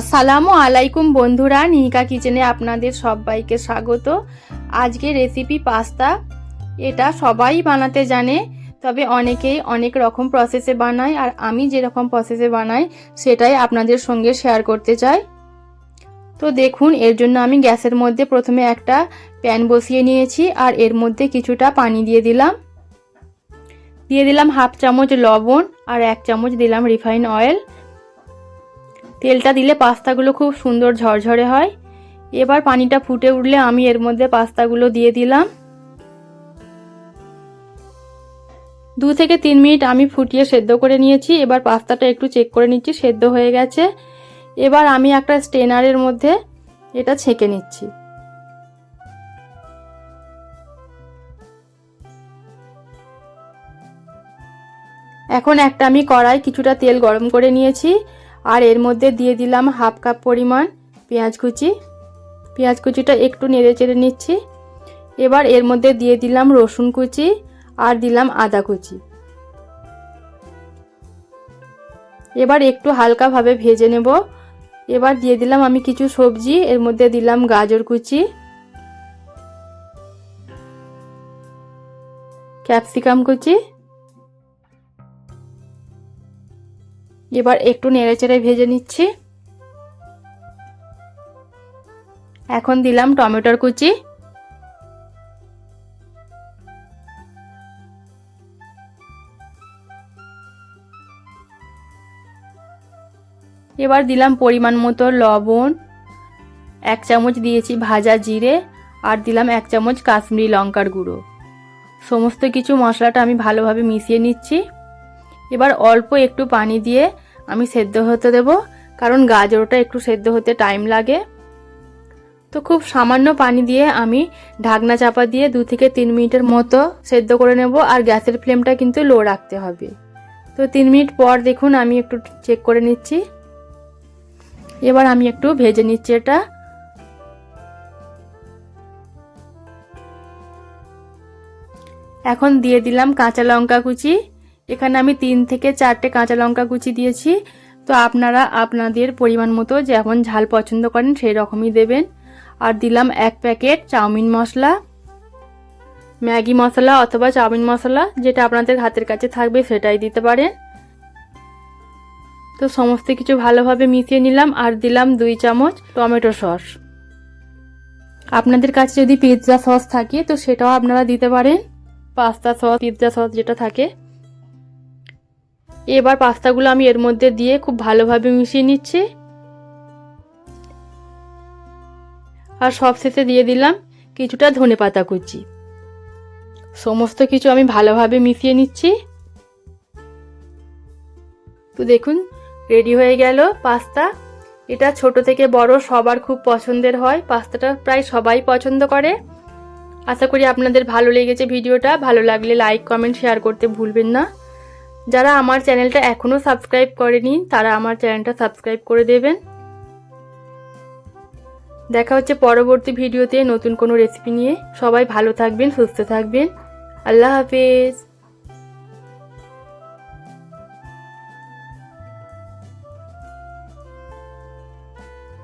আসসালামু আলাইকুম বন্ধুরা, নিহিকা কিচেনে আপনাদের সবাইকে স্বাগত। আজকে রেসিপি পাস্তা, এটা সবাই বানাতে জানে, তবে অনেকেই অনেক রকম প্রসেসে বানায়, আর আমি যেরকম প্রসেসে বানাই, সেটাই আপনাদের সঙ্গে শেয়ার করতে চাই। তো দেখুন, এর জন্য আমি গ্যাসের মধ্যে প্রথমে একটা প্যান বসিয়ে নিয়েছি, আর এর মধ্যে কিছুটা পানি দিয়ে দিলাম। দিয়ে দিলাম হাফ চামচ লবণ, আর এক চামচ দিলাম রিফাইন অয়েল তেলটা দিলে পাস্তাগুলো খুব সুন্দর ঝরঝরে হয়। এবার পানিটা ফুটে উঠলে আমি এর মধ্যে পাস্তাগুলো দিয়ে দিলাম। দু থেকে তিন মিনিট আমি ফুটিয়ে সেদ্ধ করে নিয়েছি। এবার পাস্তাটা একটু চেক করে নিচ্ছি, সেদ্ধ হয়ে গেছে। এবার আমি একটা স্টেনারের মধ্যে এটা ছেঁকে নিচ্ছি। এখন একটা আমি কড়াই কিছুটা তেল গরম করে নিয়েছি। আর এর মধ্যে দিয়ে দিলাম হাফ কাপ পরিমাণ পেঁয়াজ কুচি। পেঁয়াজ কুচিটা একটু নেড়ে চেড়ে নিচ্ছি। এবার এর মধ্যে দিয়ে দিলাম রসুন কুচি আর দিলাম আদা কুচি। এবার একটু হালকাভাবে ভেজে নেব। এবার দিয়ে দিলাম আমি কিছু সবজি, এর মধ্যে দিলাম গাজর কুচি। ক্যাপসিকাম কুচি। এবার একটু নেড়েচেড়ে ভেজে নিচ্ছি। এখন দিলাম টমেটোর কুচি। এবার দিলাম পরিমাণ মতো লবণ, এক চামচ দিয়েছি ভাজা জিরে আর দিলাম এক চামচ কাশ্মীরি লঙ্কার গুঁড়ো। সমস্ত কিছু মশলাটা আমি ভালোভাবে মিশিয়ে নিচ্ছি। এবার অল্প একটু পানি দিয়ে আমি সেদ্ধ হতে দেব, কারণ গাজরটা একটু সেদ্ধ হতে টাইম লাগে। তো খুব সামান্য পানি দিয়ে আমি ঢাকনা চাপা দিয়ে দু থেকে তিন মিনিটের মতো সেদ্ধ করে নেব, আর গ্যাসের ফ্লেমটা কিন্তু লো রাখতে হবে। তো তিন মিনিট পর দেখুন আমি একটু চেক করে নিচ্ছি। এবার আমি একটু ভেজে নিচ্ছি এটা। এখন দিয়ে দিলাম কাঁচা লঙ্কা কুচি। এখানে আমি তিন থেকে চারটে কাঁচা লঙ্কা কুচি দিয়েছি। তো আপনারা আপনাদের পরিমাণ মতো যেমন ঝাল পছন্দ করেন সেই রকমই দেবেন। আর দিলাম এক প্যাকেট চাউমিন মশলা, ম্যাগি মশলা অথবা চাউমিন মশলা, যেটা আপনাদের হাতের কাছে থাকবে সেটাই দিতে পারেন। তো সমস্ত কিছু ভালোভাবে মিশিয়ে নিলাম আর দিলাম দুই চামচ টমেটো সস। আপনাদের কাছে যদি পিৎজা সস থাকে, তো সেটাও আপনারা দিতে পারেন। পাস্তা সস, পিৎজা সস যেটা থাকে। এবার পাস্তাগুলো আমি এর মধ্যে দিয়ে খুব ভালোভাবে মিশিয়ে নিচ্ছি। আর সব শেষে দিয়ে দিলাম কিছুটা ধনে পাতা কুচি। সমস্ত কিছু আমি ভালোভাবে মিশিয়ে নিচ্ছি। তো দেখুন, রেডি হয়ে গেল পাস্তা। এটা ছোট থেকে বড় সবার খুব পছন্দের হয়। পাস্তাটা প্রায় সবাই পছন্দ করে। আশা করি আপনাদের ভালো লেগেছে ভিডিওটা। ভালো লাগলে লাইক কমেন্ট শেয়ার করতে ভুলবেন না। যারা আমার চ্যানেলটা এখনও সাবস্ক্রাইব করেনি, তারা আমার চ্যানেলটা সাবস্ক্রাইব করে দেবেন। দেখা হচ্ছে পরবর্তী ভিডিওতে নতুন কোনো রেসিপি নিয়ে। সবাই ভালো থাকবেন, সুস্থ থাকবেন। আল্লাহ হাফেজ।